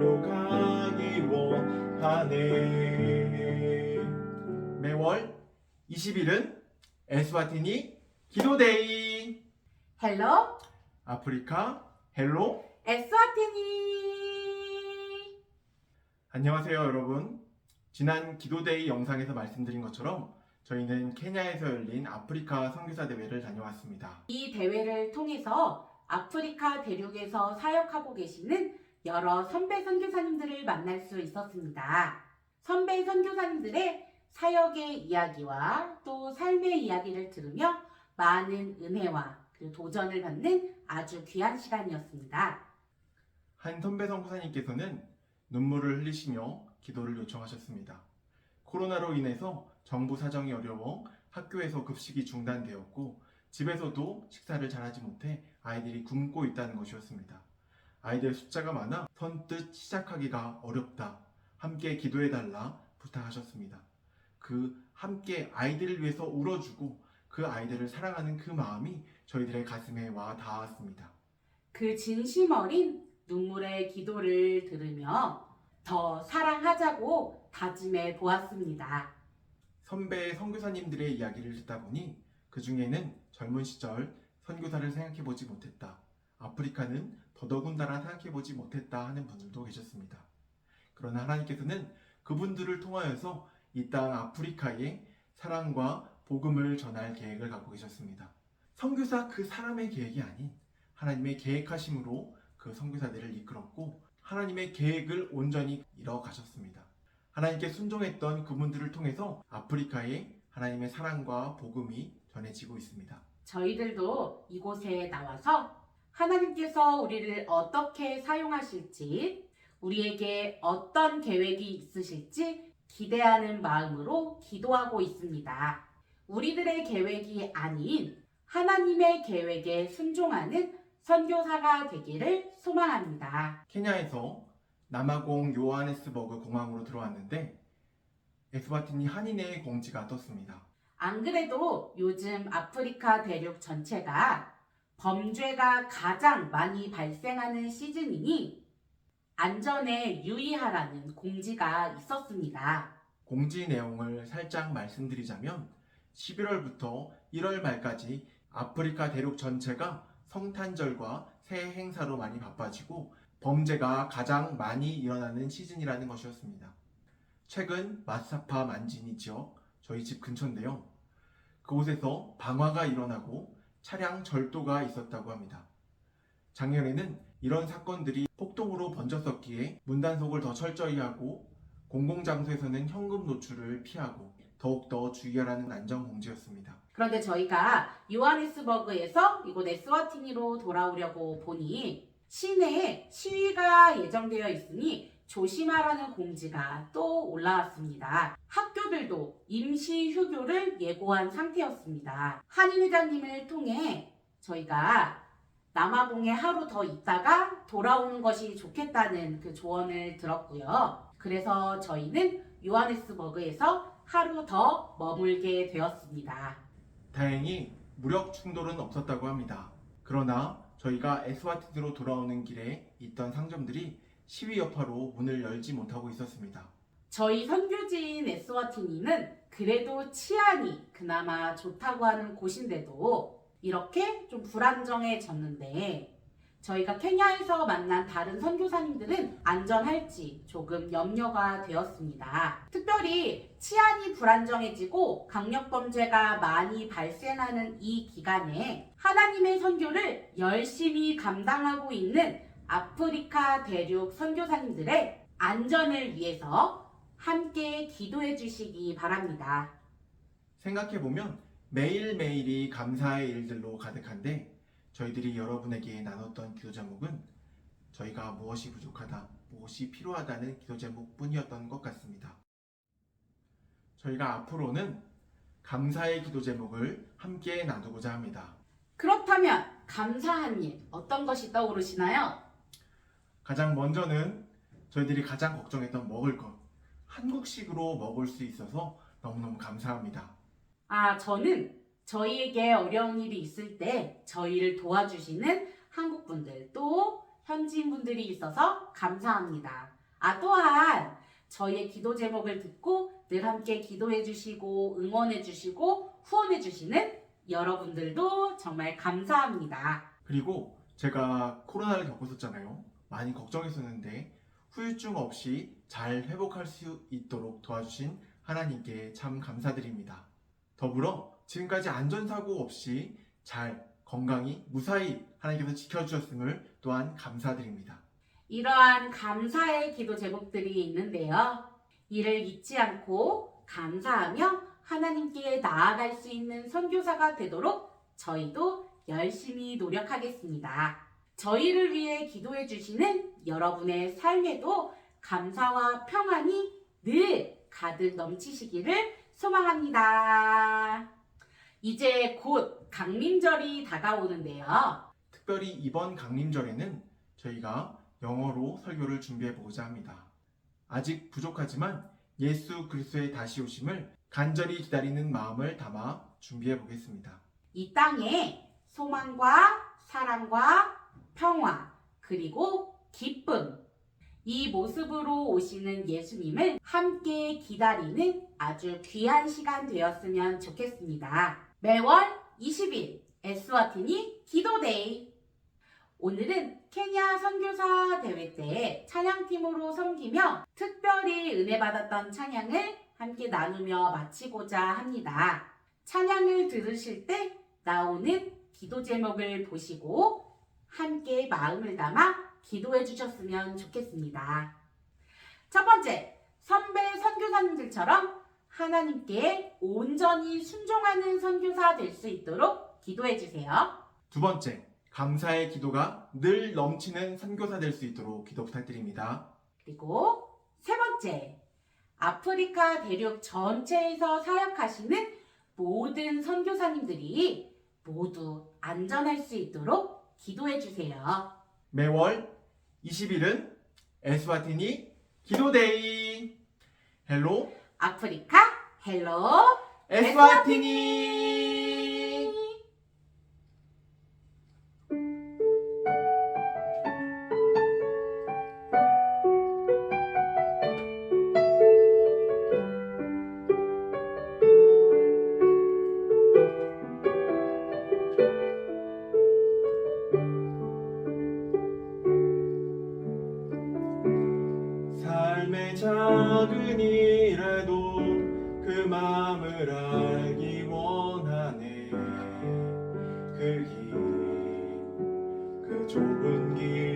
길로 가기 원하네. 매월 20일은 에스와티니 기도데이. 헬로? 아프리카? 헬로? 에스와티니 안녕하세요 여러분. 지난 기도데이 영상에서 말씀드린 것처럼 저희는 케냐에서 열린 아프리카 선교사 대회를 다녀왔습니다. 이 대회를 통해서 아프리카 대륙에서 사역하고 계시는 여러 선배 선교사님들을 만날 수 있었습니다. 선배 선교사님들의 사역의 이야기와 또 삶의 이야기를 들으며 많은 은혜와 그리고 도전을 받는 아주 귀한 시간이었습니다. 한 선배 선교사님께서는 눈물을 흘리시며 기도를 요청하셨습니다. 코로나로 인해서 정부 사정이 어려워 학교에서 급식이 중단되었고 집에서도 식사를 잘하지 못해 아이들이 굶고 있다는 것이었습니다. 아이들 숫자가 많아 선뜻 시작하기가 어렵다. 함께 기도해달라 부탁하셨습니다. 그 함께 아이들을 위해서 울어주고 그 아이들을 사랑하는 그 마음이 저희들의 가슴에 와 닿았습니다. 그 진심 어린 눈물의 기도를 들으며 더 사랑하자고 다짐해 보았습니다. 선배 선교사님들의 이야기를 듣다 보니 그 중에는 젊은 시절 선교사를 생각해 보지 못했다. 아프리카는 더더군다나 생각해 보지 못했다 하는 분들도 계셨습니다. 그러나 하나님께서는 그분들을 통하여서 이 땅 아프리카에 사랑과 복음을 전할 계획을 갖고 계셨습니다. 선교사 그 사람의 계획이 아닌 하나님의 계획하심으로 그 선교사들을 이끌었고 하나님의 계획을 온전히 이뤄 가셨습니다. 하나님께 순종했던 그분들을 통해서 아프리카에 하나님의 사랑과 복음이 전해지고 있습니다. 저희들도 이곳에 나와서 하나님께서 우리를 어떻게 사용하실지, 우리에게 어떤 계획이 있으실지 기대하는 마음으로 기도하고 있습니다. 우리들의 계획이 아닌 하나님의 계획에 순종하는 선교사가 되기를 소망합니다. 케냐에서 남아공 요하네스버그 공항으로 들어왔는데 에스와티니 한인의 공지가 떴습니다. 안 그래도 요즘 아프리카 대륙 전체가 범죄가 가장 많이 발생하는 시즌이니 안전에 유의하라는 공지가 있었습니다. 공지 내용을 살짝 말씀드리자면 11월부터 1월 말까지 아프리카 대륙 전체가 성탄절과 새해 행사로 많이 바빠지고 범죄가 가장 많이 일어나는 시즌이라는 것이었습니다. 최근 마사파 만지니 지역 저희 집 근처인데요. 그곳에서 방화가 일어나고 차량 절도가 있었다고 합니다. 작년에는 이런 사건들이 폭동으로 번졌었기에 문단속을 더 철저히 하고 공공장소에서는 현금 노출을 피하고 더욱더 주의하라는 안전 공지였습니다. 그런데 저희가 요하네스버그에서 이곳 에스와티니로 돌아오려고 보니 시내에 시위가 예정되어 있으니 조심하라는 공지가 또 올라왔습니다. 학교들도 임시 휴교를 예고한 상태였습니다. 한인 회장님을 통해 저희가 남아공에 하루 더 있다가 돌아오는 것이 좋겠다는 그 조언을 들었고요. 그래서 저희는 요하네스버그에서 하루 더 머물게 되었습니다. 다행히 무력 충돌은 없었다고 합니다. 그러나 저희가 에스와티드로 돌아오는 길에 있던 상점들이 시위 여파로 문을 열지 못하고 있었습니다. 저희 선교지인 에스와티니는 그래도 치안이 그나마 좋다고 하는 곳인데도 이렇게 좀 불안정해졌는데 저희가 케냐에서 만난 다른 선교사님들은 안전할지 조금 염려가 되었습니다. 특별히 치안이 불안정해지고 강력범죄가 많이 발생하는 이 기간에 하나님의 선교를 열심히 감당하고 있는 아프리카 대륙 선교사님들의 안전을 위해서 함께 기도해 주시기 바랍니다. 생각해보면 매일매일이 감사의 일들로 가득한데 저희들이 여러분에게 나눴던 기도 제목은 저희가 무엇이 부족하다, 무엇이 필요하다는 기도 제목 뿐이었던 것 같습니다. 저희가 앞으로는 감사의 기도 제목을 함께 나누고자 합니다. 그렇다면 감사한 일 어떤 것이 떠오르시나요? 가장 먼저는 저희들이 가장 걱정했던 먹을 것, 한국식으로 먹을 수 있어서 너무너무 감사합니다. 아, 저는 저희에게 어려운 일이 있을 때 저희를 도와주시는 한국 분들 또 현지 선지인 분들이 있어서 감사합니다. 아, 또한 저희의 기도 제목을 듣고 늘 함께 기도해 주시고 응원해 주시고 후원해 주시는 여러분들도 정말 감사합니다. 그리고 제가 코로나를 겪었었잖아요. 많이 걱정했었는데 후유증 없이 잘 회복할 수 있도록 도와주신 하나님께 참 감사드립니다. 더불어 지금까지 안전사고 없이 잘 건강히 무사히 하나님께서 지켜주셨음을 또한 감사드립니다. 이러한 감사의 기도 제목들이 있는데요. 이를 잊지 않고 감사하며 하나님께 나아갈 수 있는 선교사가 되도록 저희도 열심히 노력하겠습니다. 저희를 위해 기도해 주시는 여러분의 삶에도 감사와 평안이 늘 가득 넘치시기를 소망합니다. 이제 곧 강림절이 다가오는데요. 특별히 이번 강림절에는 저희가 영어로 설교를 준비해 보고자 합니다. 아직 부족하지만 예수 그리스도의 다시 오심을 간절히 기다리는 마음을 담아 준비해 보겠습니다. 이 땅에 소망과 사랑과 평화 그리고 기쁨 이 모습으로 오시는 예수님을 함께 기다리는 아주 귀한 시간 되었으면 좋겠습니다. 매월 20일 에스와티니 기도데이 오늘은 케냐 선교사 대회 때 찬양팀으로 섬기며 특별히 은혜 받았던 찬양을 함께 나누며 마치고자 합니다. 찬양을 들으실 때 나오는 기도 제목을 보시고 함께 마음을 담아 기도해 주셨으면 좋겠습니다. 첫 번째, 선배 선교사님들처럼 하나님께 온전히 순종하는 선교사 될 수 있도록 기도해 주세요. 두 번째, 감사의 기도가 늘 넘치는 선교사 될 수 있도록 기도 부탁드립니다. 그리고 세 번째, 아프리카 대륙 전체에서 사역하시는 모든 선교사님들이 모두 안전할 수 있도록 기도해 주세요. 매월 20일은 에스와티니 기도데이. 헬로? 아프리카? 헬로? 에스와티니 작은 일에도 그 마음을 알기 원하네. 그 길, 그 좁은 길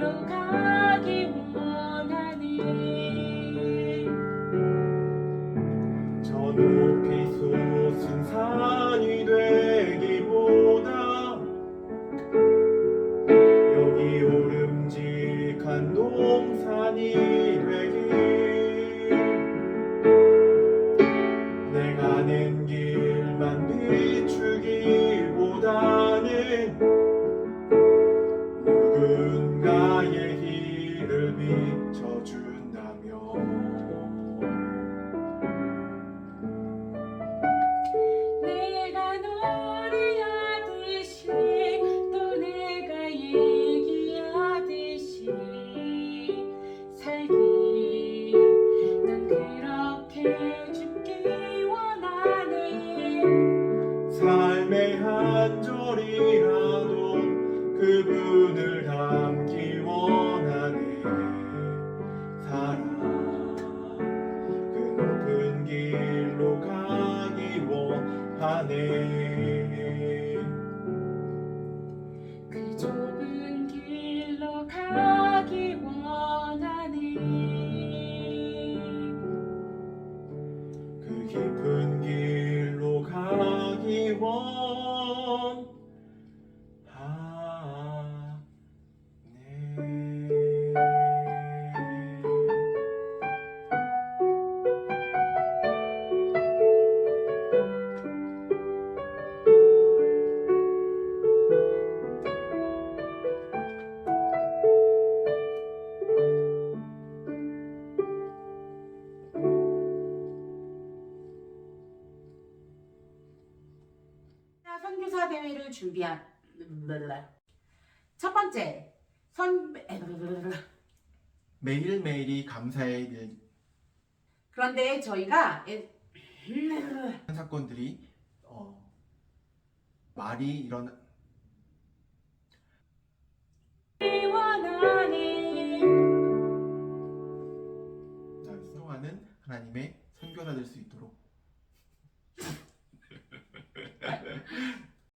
길 준비한 첫 번째 선 매일 매일이 감사의 일 그런데 저희가 이 사건들이 어, 말이 일어나 날 수용하는 하나님의 선교사 될 수 있도록